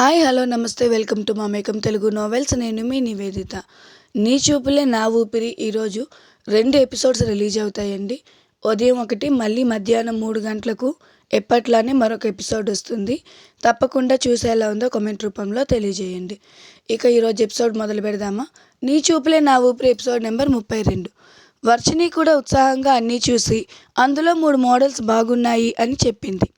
Hi hello నమస్తే welcome to మా మేకం తెలుగు నోవెల్స్ నేను మీ నివేదిత. నీ చూపులే నా ఊపిరి. ఈరోజు రెండు ఎపిసోడ్స్ రిలీజ్ అవుతాయండి. ఉదయం ఒకటి మళ్ళీ మధ్యాహ్నం మూడు గంటలకు ఎప్పట్లానే మరొక ఎపిసోడ్ వస్తుంది. తప్పకుండా చూసేలా ఉందో కామెంట్ రూపంలో తెలియజేయండి. ఇక ఈరోజు ఎపిసోడ్ మొదలు పెడదామా? నీ చూపులే నా ఊపిరి ఎపిసోడ్ నెంబర్ ముప్పై రెండు. వర్షిని కూడా ఉత్సాహంగా అన్నీ చూసి అందులో మూడు మోడల్స్ బాగున్నాయి అని చెప్పింది.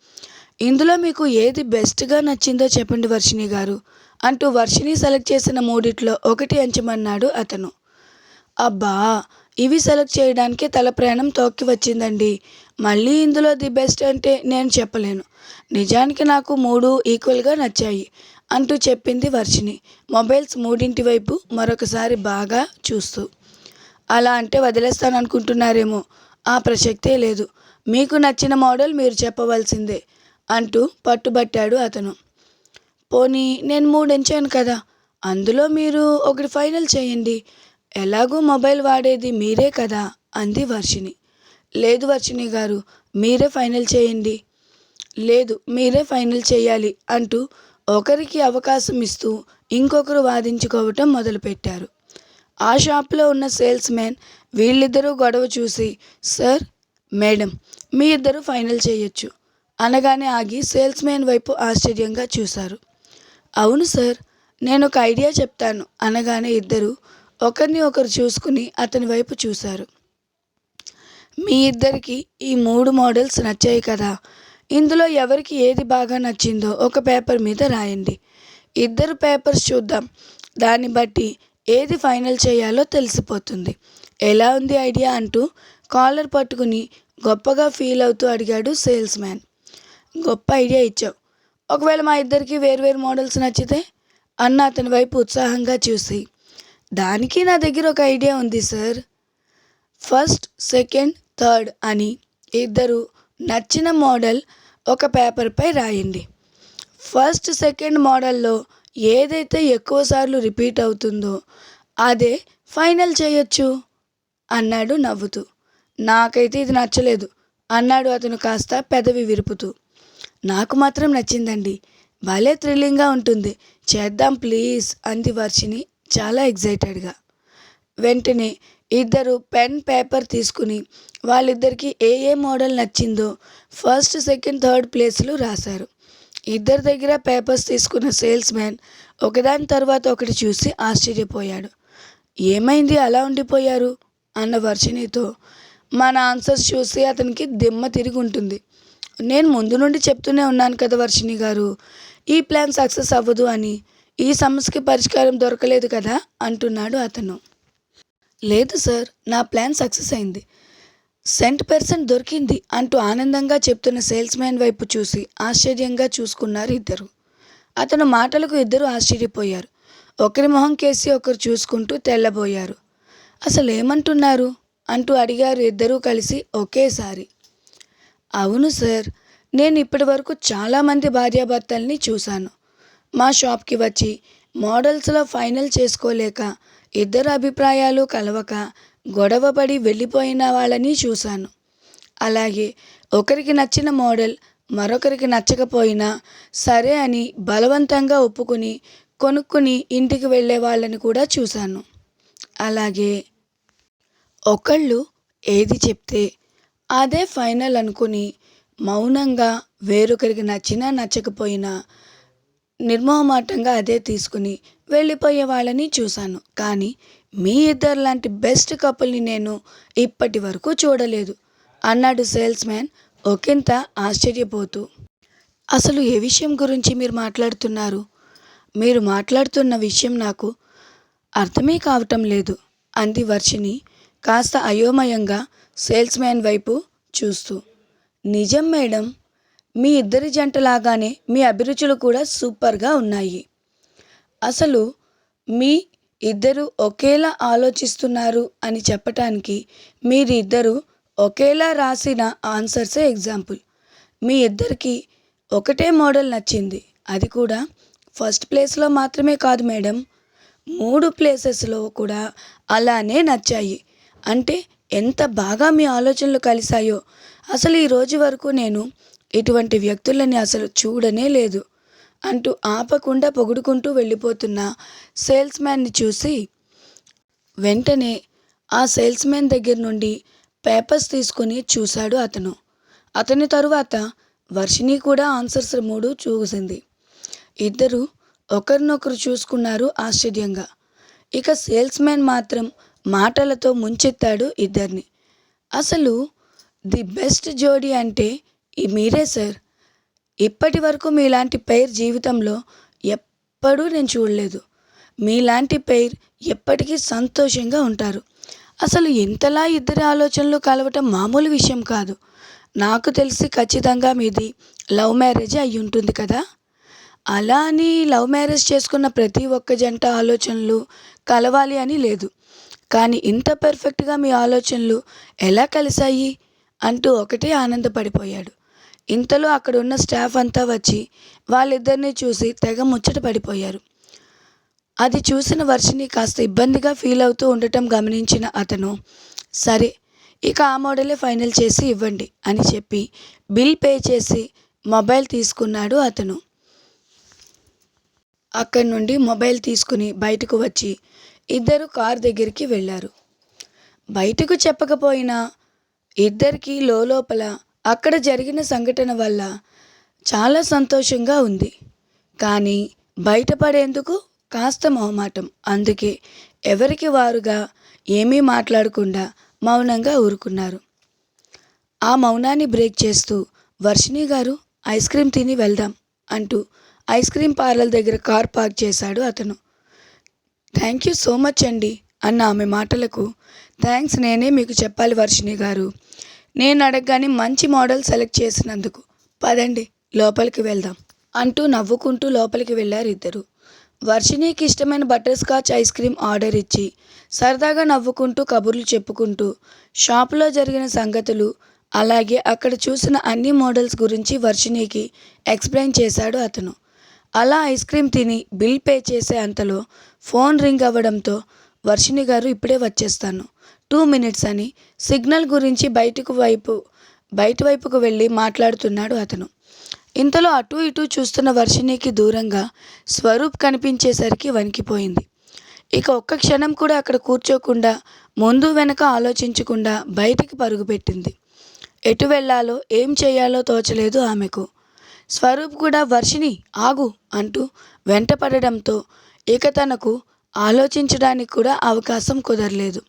ఇందులో మీకు ఏది బెస్ట్గా నచ్చిందో చెప్పండి వర్షిణి గారు. అంటూ వర్షిణి సెలెక్ట్ చేసిన మూడిట్లో ఒకటి ఎంచమన్నాడు అతను. అబ్బా ఇవి సెలెక్ట్ చేయడానికి తల ప్రయాణం తోక్కి వచ్చిందండి. మళ్ళీ ఇందులో ది బెస్ట్ అంటే నేను చెప్పలేను. నిజానికి నాకు మూడు ఈక్వల్గా నచ్చాయి అంటూ చెప్పింది వర్షిణి. మొబైల్స్ మూడింటి వైపు మరొకసారి బాగా చూస్తూ. అలా అంటే వదిలేస్తాను అనుకుంటున్నారేమో ఆ ప్రసక్తే లేదు. మీకు నచ్చిన మోడల్ మీరు చెప్పవలసిందే. అంటూ పట్టుబట్టాడు అతను. పోనీ నేను మూడించాను కదా అందులో మీరు ఒకటి ఫైనల్ చేయండి. ఎలాగూ మొబైల్ వాడేది మీరే కదా అంది వర్షిణి. లేదు వర్షిణి గారు మీరే ఫైనల్ చేయండి. లేదు మీరే ఫైనల్ చేయాలి అంటూ ఒకరికి అవకాశం ఇస్తూ ఇంకొకరు వాదించుకోవటం మొదలుపెట్టారు. ఆ షాప్లో ఉన్న సేల్స్ మ్యాన్ వీళ్ళిద్దరూ గొడవ చూసి సార్ మేడం మీ ఇద్దరు ఫైనల్ చేయొచ్చు. అనగానే ఆగి సేల్స్ మ్యాన్ వైపు ఆశ్చర్యంగా చూశారు. అవును సార్ నేను ఒక ఐడియా చెప్తాను అనగానే ఇద్దరు ఒకరిని ఒకరు చూసుకుని అతని వైపు చూశారు. మీ ఇద్దరికి ఈ మూడు మోడల్స్ నచ్చాయి కదా. ఇందులో ఎవరికి ఏది బాగా నచ్చిందో ఒక పేపర్ మీద రాయండి. ఇద్దరు పేపర్స్ చూద్దాం. దాన్ని బట్టి ఏది ఫైనల్ చేయాలో తెలిసిపోతుంది. ఎలా ఉంది ఐడియా అంటూ కాలర్ పట్టుకుని గొప్పగా ఫీల్ అవుతూ అడిగాడు సేల్స్ మ్యాన్ గొప్ప ఐడియా ఇచ్చావు. ఒకవేళ మా ఇద్దరికి వేరువేరు మోడల్స్ నచ్చితే అన్న అతని వైపు ఉత్సాహంగా చూసి దానికి నా దగ్గర ఒక ఐడియా ఉంది సార్. ఫస్ట్ సెకండ్ థర్డ్ అని ఇద్దరు నచ్చిన మోడల్ ఒక పేపర్పై రాయండి. ఫస్ట్ సెకండ్ మోడల్లో ఏదైతే ఎక్కువసార్లు రిపీట్ అవుతుందో అదే ఫైనల్ చేయొచ్చు అన్నాడు నవ్వుతూ. నాకైతే ఇది నచ్చలేదు అన్నాడు అతను కాస్త పెదవి విరుపుతూ. నాకు మాత్రం నచ్చిందండి. భలే థ్రిల్లింగ్గా ఉంటుంది. చేద్దాం ప్లీజ్ అంది వర్షిని చాలా ఎగ్జైటెడ్గా వెంటనే ఇద్దరు పెన్ పేపర్ తీసుకుని వాళ్ళిద్దరికి ఏ ఏ మోడల్ నచ్చిందో ఫస్ట్ సెకండ్ థర్డ్ ప్లేస్లు రాశారు. ఇద్దరి దగ్గర పేపర్స్ తీసుకున్న సేల్స్ మ్యాన్ ఒకదాని తర్వాత ఒకటి చూసి ఆశ్చర్యపోయాడు. ఏమైంది? అలా ఉండిపోయారు? అన్న వర్షినితో మన ఆన్సర్స్ చూసి అతనికి దిమ్మ తిరిగి ఉంటుంది. నేను ముందు నుండి చెప్తూనే ఉన్నాను కదా వర్షిణి గారు. ఈ ప్లాన్ సక్సెస్ అవ్వదు అని. ఈ సమస్యకి పరిష్కారం దొరకలేదు కదా అంటున్నాడు అతను. లేదు సార్ నా ప్లాన్ సక్సెస్ అయింది. సెంట్ పర్సెంట్ దొరికింది అంటూ ఆనందంగా చెప్తున్న సేల్స్ మ్యాన్ వైపు చూసి ఆశ్చర్యంగా చూసుకున్నారు ఇద్దరు. అతను మాటలకు ఇద్దరు ఆశ్చర్యపోయారు. ఒకరి మొహం కేసి ఒకరు చూసుకుంటూ తెల్లబోయారు. అసలు ఏమంటున్నారు అంటూ అడిగారు ఇద్దరూ కలిసి ఒకేసారి. అవును సార్ నేను ఇప్పటి వరకు చాలామంది భార్యాభర్తల్ని చూశాను. మా షాప్కి వచ్చి మోడల్స్లో ఫైనల్ చేసుకోలేక ఇద్దరు అభిప్రాయాలు కలవక గొడవపడి వెళ్ళిపోయిన వాళ్ళని చూశాను. అలాగే ఒకరికి నచ్చిన మోడల్ మరొకరికి నచ్చకపోయినా సరే అని బలవంతంగా ఒప్పుకుని కొనుక్కుని ఇంటికి వెళ్ళే వాళ్ళని కూడా చూశాను. అలాగే ఒకళ్ళు ఏది చెప్తే అదే ఫైనల్ అనుకుని మౌనంగా వేరొకరికి నచ్చినా నచ్చకపోయినా నిర్మోహమాటంగా అదే తీసుకుని వెళ్ళిపోయే వాళ్ళని చూశాను. కానీ మీ ఇద్దరు లాంటి బెస్ట్ కపుల్ని నేను ఇప్పటి వరకు చూడలేదు. అన్నాడు సేల్స్ మ్యాన్ ఒకంత ఆశ్చర్యపోతూ. అసలు ఏ విషయం గురించి మీరు మాట్లాడుతున్నారు? మీరు మాట్లాడుతున్న విషయం నాకు అర్థమే కావటం లేదు అంది వర్షిని కాస్త అయోమయంగా సేల్స్ మ్యాన్ వైపు చూస్తూ నిజం మేడం మీ ఇద్దరి జంటలాగానే మీ అభిరుచులు కూడా సూపర్గా ఉన్నాయి. అసలు మీ ఇద్దరు ఒకేలా ఆలోచిస్తున్నారు అని చెప్పటానికి మీరిద్దరూ ఒకేలా రాసిన ఆన్సర్సే ఎగ్జాంపుల్. మీ ఇద్దరికి ఒకటే మోడల్ నచ్చింది. అది కూడా ఫస్ట్ ప్లేస్లో మాత్రమే కాదు మేడం. మూడు ప్లేసెస్లో కూడా అలానే నచ్చాయి. అంటే ఎంత బాగా మీ ఆలోచనలు కలిశాయో. అసలు ఈ రోజు వరకు నేను ఇటువంటి వ్యక్తులని అసలు చూడనే లేదు. అంటూ ఆపకుండా పొగుడుకుంటూ వెళ్ళిపోతున్న సేల్స్ మ్యాన్ని చూసి వెంటనే ఆ సేల్స్ మ్యాన్ దగ్గర నుండి పేపర్స్ తీసుకుని చూశాడు అతను. అతని తరువాత వర్షిణి కూడా ఆన్సర్స్ మూడు చూసింది. ఇద్దరు ఒకరినొకరు చూసుకున్నారు ఆశ్చర్యంగా. ఇక సేల్స్ మ్యాన్ మాత్రం మాటలతో ముంచెత్తాడు ఇద్దరిని. అసలు ది బెస్ట్ జోడీ అంటే ఈ మీరే సార్. ఇప్పటి వరకు మీలాంటి పెయిర్ జీవితంలో ఎప్పుడూ నేను చూడలేదు. మీలాంటి పెయిర్ ఎప్పటికీ సంతోషంగా ఉంటారు. అసలు ఇంతలా ఇద్దరి ఆలోచనలు కలవటం మామూలు విషయం కాదు. నాకు తెలిసి ఖచ్చితంగా మీది లవ్ మ్యారేజ్ అయి ఉంటుంది కదా? అలా అని లవ్ మ్యారేజ్ చేసుకున్న ప్రతి ఒక్క జంట ఆలోచనలు కలవాలి అని లేదు. కానీ ఇంత పర్ఫెక్ట్గా మీ ఆలోచనలు ఎలా కలిశాయి? అంటూ ఒకటే ఆనందపడిపోయాడు. ఇంతలో అక్కడ ఉన్న స్టాఫ్ అంతా వచ్చి వాళ్ళిద్దరిని చూసి తెగ ముచ్చట పడిపోయారు. అది చూసిన వర్షిని కాస్త ఇబ్బందిగా ఫీల్ అవుతూ ఉండటం గమనించిన అతను సరే ఇక ఆ మోడలే ఫైనల్ చేసి ఇవ్వండి అని చెప్పి బిల్ పే చేసి మొబైల్ తీసుకున్నాడు అతను. అక్కడి నుండి మొబైల్ తీసుకుని బయటకు వచ్చి ఇద్దరు కార్ దగ్గరికి వెళ్ళారు. బయటకు చెప్పకపోయినా ఇద్దరికి లోపల అక్కడ జరిగిన సంఘటన వల్ల చాలా సంతోషంగా ఉంది. కానీ బయటపడేందుకు కాస్త మొహమాటం. అందుకే ఎవరికి వారుగా ఏమీ మాట్లాడకుండా మౌనంగా ఊరుకున్నారు. ఆ మౌనాన్ని బ్రేక్ చేస్తూ వర్షిణి గారు ఐస్ క్రీమ్ తిని వెళ్దాం అంటూ ఐస్ క్రీమ్ పార్లర్ దగ్గర కార్ పార్క్ చేశాడు అతను. థ్యాంక్ యూ సో మచ్ అండి అన్న ఆమె మాటలకు. థ్యాంక్స్ నేనే మీకు చెప్పాలి వర్షిణి గారు. నేను అడగగానే మంచి మోడల్ సెలెక్ట్ చేసినందుకు. పదండి లోపలికి వెళ్దాం అంటూ నవ్వుకుంటూ లోపలికి వెళ్ళారు ఇద్దరు. వర్షిణికి ఇష్టమైన butterscotch ice cream order ఇచ్చి సరదాగా నవ్వుకుంటూ కబుర్లు చెప్పుకుంటూ షాపులో జరిగిన సంగతులు అలాగే అక్కడ చూసిన అన్ని మోడల్స్ గురించి వర్షిణికి ఎక్స్ప్లెయిన్ చేశాడు అతను. అలా ఐస్ క్రీమ్ తిని బిల్ పే చేసే అంతలో ఫోన్ రింగ్ అవ్వడంతో వర్షిణి గారు ఇప్పుడే వచ్చేస్తాను. టూ మినిట్స్ అని సిగ్నల్ గురించి బయటకు వైపు బయట వైపుకు వెళ్ళి మాట్లాడుతున్నాడు అతను. ఇంతలో అటు ఇటు చూస్తున్న వర్షిణికి దూరంగా స్వరూప్ కనిపించేసరికి వణికిపోయింది. ఇక ఒక్క క్షణం కూడా అక్కడ కూర్చోకుండా ముందు వెనక ఆలోచించకుండా బయటికి పరుగుపెట్టింది ఎటు వెళ్ళాలో ఏం చేయాలో తోచలేదు ఆమెకు. స్వరూప్ కూడా వర్షిణి ఆగు అంటూ వెంటపడడంతో ఇక తనకు ఆలోచించడానికి కూడా అవకాశం కుదరలేదు.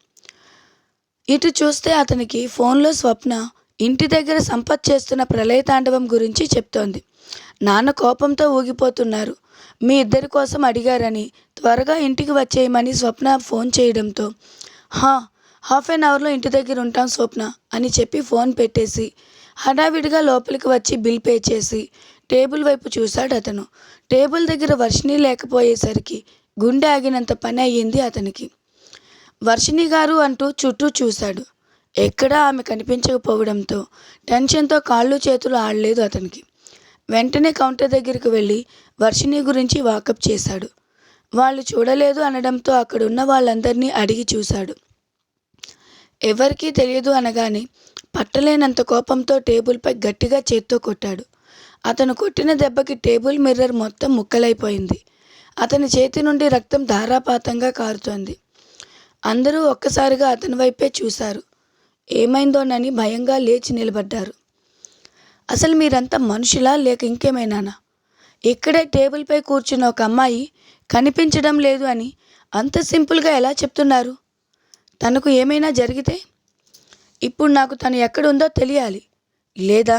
ఇటు చూస్తే అతనికి ఫోన్లో స్వప్న ఇంటి దగ్గర సంపత్ చేస్తున్న ప్రళయతాండవం గురించి చెప్తోంది. నాన్న కోపంతో ఊగిపోతున్నారు. మీ ఇద్దరి కోసం అడిగారని త్వరగా ఇంటికి వచ్చేయమని స్వప్న ఫోన్ చేయడంతో హా హాఫ్ అన్ అవర్లో ఇంటి దగ్గర ఉంటాం స్వప్న అని చెప్పి ఫోన్ పెట్టేసి హడావిడిగా లోపలికి వచ్చి బిల్ పే చేసి టేబుల్ వైపు చూశాడు అతను. టేబుల్ దగ్గర వర్షిణి లేకపోయేసరికి గుండె ఆగినంత పని అయ్యింది అతనికి. వర్షిణి గారు అంటూ చుట్టూ చూశాడు. ఎక్కడా ఆమె కనిపించకపోవడంతో టెన్షన్తో కాళ్ళు చేతులు ఆడలేదు అతనికి. వెంటనే కౌంటర్ దగ్గరికి వెళ్ళి వర్షిణి గురించి వాకప్ చేశాడు. వాళ్ళు చూడలేదు అనడంతో అక్కడున్న వాళ్ళందరినీ అడిగి చూశాడు. ఎవరికీ తెలియదు అనగానే పట్టలేనంత కోపంతో టేబుల్పై గట్టిగా చేత్తో కొట్టాడు. అతను కొట్టిన దెబ్బకి టేబుల్ మిర్రర్ మొత్తం ముక్కలైపోయింది. అతని చేతి నుండి రక్తం ధారాపాతంగా కారుతోంది. అందరూ ఒక్కసారిగా అతని వైపే చూశారు. ఏమైందోనని భయంగా లేచి నిలబడ్డారు. అసలు మీరంతా మనుషులా? లేక ఇంకేమైనానా? ఇక్కడే టేబుల్పై కూర్చున్న ఒక అమ్మాయి కనిపించడం లేదు అని అంత సింపుల్గా ఎలా చెప్తున్నారు? తనకు ఏమైనా జరిగితే ఇప్పుడు నాకు తను ఎక్కడుందో తెలియాలి. లేదా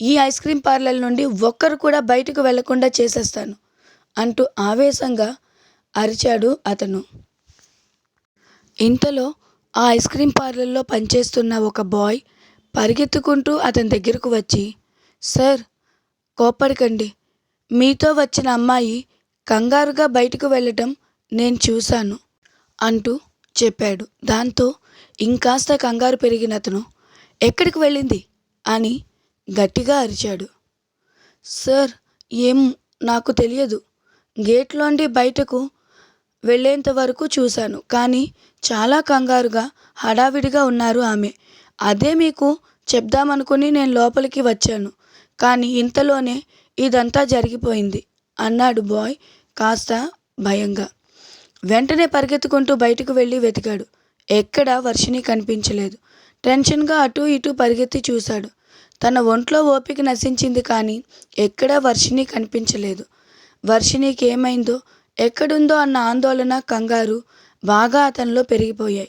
ఈ ఐస్ క్రీం పార్లర్ నుండి ఒక్కరు కూడా బయటకు వెళ్ళకుండా చేసేస్తాను అంటూ ఆవేశంగా అరిచాడు అతను. ఇంతలో ఆ ఐస్ క్రీం పార్లర్లో పనిచేస్తున్న ఒక బాయ్ పరిగెత్తుకుంటూ అతని దగ్గరకు వచ్చి సార్ కోప్పడకండి. మీతో వచ్చిన అమ్మాయి కంగారుగా బయటకు వెళ్ళటం నేను చూశాను అంటూ చెప్పాడు. దాంతో ఇంకాస్త కంగారు పెరిగిన అతను ఎక్కడికి వెళ్ళింది? అని గట్టిగా అరిచాడు. సార్ ఏం నాకు తెలియదు. గేట్లోండి బయటకు వెళ్ళేంత వరకు చూశాను కానీ చాలా కంగారుగా హడావిడిగా ఉన్నారు ఆమె. అదే మీకు చెప్దామనుకుని నేను లోపలికి వచ్చాను కానీ ఇంతలోనే ఇదంతా జరిగిపోయింది అన్నాడు బాయ్ కాస్త భయంగా. వెంటనే పరిగెత్తుకుంటూ బయటకు వెళ్ళి వెతికాడు. ఎక్కడా వర్షిని కనిపించలేదు. టెన్షన్గా అటూ ఇటూ పరిగెత్తి చూశాడు. తన ఒంట్లో ఓపిక నశించింది కానీ ఎక్కడా వర్షిని కనిపించలేదు. వర్షినికి ఏమైందో ఎక్కడుందో అన్న ఆందోళన కంగారు బాగా అతనిలో పెరిగిపోయాయి.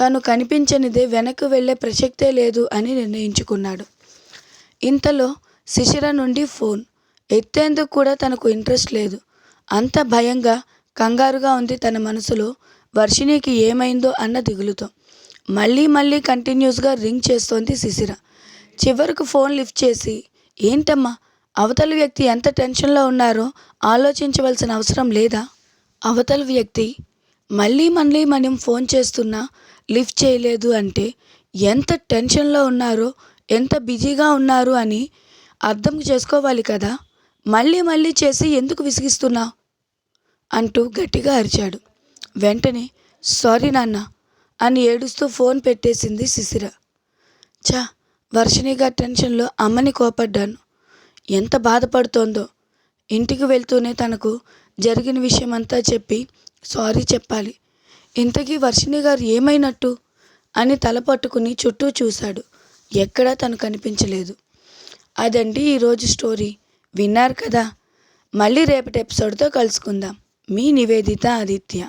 తను కనిపించనిదే వెనక్కు వెళ్ళే ప్రసక్తే లేదు అని నిర్ణయించుకున్నాడు. ఇంతలో శిశిర నుండి ఫోన్. ఎత్తేందుకు కూడా తనకు ఇంట్రెస్ట్ లేదు. అంత భయంగా కంగారుగా ఉంది తన మనసులో వర్షిణికి ఏమైందో అన్న దిగులుతో. మళ్ళీ మళ్ళీ కంటిన్యూస్గా రింగ్ చేస్తోంది శిశిర. చివరకు ఫోన్ లిఫ్ట్ చేసి ఏంటమ్మా అవతల వ్యక్తి ఎంత టెన్షన్లో ఉన్నారో ఆలోచించవలసిన అవసరం లేదా? అవతల వ్యక్తి మళ్ళీ మళ్ళీ మనం ఫోన్ చేస్తున్నా లిఫ్ట్ చేయలేదు అంటే ఎంత టెన్షన్లో ఉన్నారో ఎంత బిజీగా ఉన్నారు అని అర్థం చేసుకోవాలి కదా? మళ్ళీ మళ్ళీ చేసి ఎందుకు విసిగిస్తున్నావు? అంటూ గట్టిగా అరిచాడు. వెంటనే సారీ నాన్న అని ఏడుస్తూ ఫోన్ పెట్టేసింది శిశిర. చా వర్షిణి గారి టెన్షన్లో అమ్మని కోపడ్డాను. ఎంత బాధపడుతోందో. ఇంటికి వెళ్తూనే తనకు జరిగిన విషయమంతా చెప్పి సారీ చెప్పాలి. ఇంతకీ వర్షిణి గారు ఏమైనట్టు? అని తల పట్టుకుని చుట్టూ చూశాడు. ఎక్కడా తను కనిపించలేదు. అదండి ఈరోజు స్టోరీ. విన్నారు కదా. మళ్ళీ రేపటి ఎపిసోడ్తో కలుసుకుందాం. మీ నివేదిత ఆదిత్య.